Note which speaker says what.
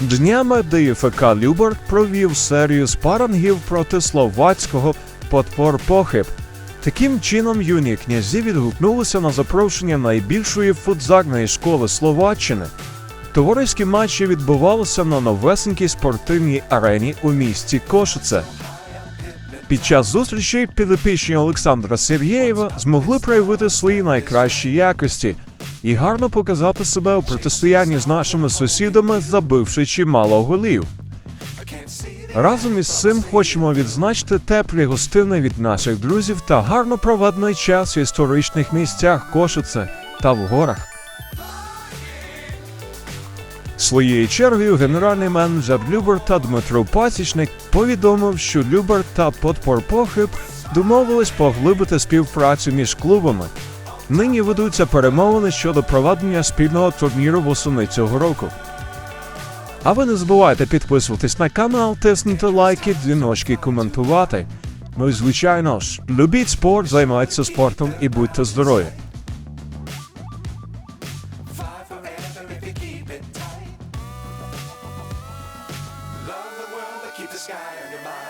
Speaker 1: Днями ДФК Люберт провів серію спарингів проти словацького подпор Похиб. Таким чином, юні князі відгукнулися на запрошення найбільшої футзальної школи Словаччини. Товариські матчі відбувалися на новесенькій спортивній арені у місті Кошице. Під час зустрічі підопічні Олександра Сергєєва змогли проявити свої найкращі якості і гарно показати себе у протистоянні з нашими сусідами, забивши чимало голів. Разом із цим хочемо відзначити теплі гостини від наших друзів та гарно проведений час в історичних місцях Кошице та в горах. Своєю чергою генеральний менеджер Люберта Дмитро Пасічник повідомив, що Люберт та Подпорпохиб домовились поглибити співпрацю між клубами. Нині ведуться перемовини щодо проведення спільного турніру восени цього року. А ви не забувайте підписуватись на канал, тиснути лайки, дзвіночки, коментувати. Ну і звичайно ж, любіть спорт, займайтеся спортом і будьте здорові.
Speaker 2: Sky on your mind.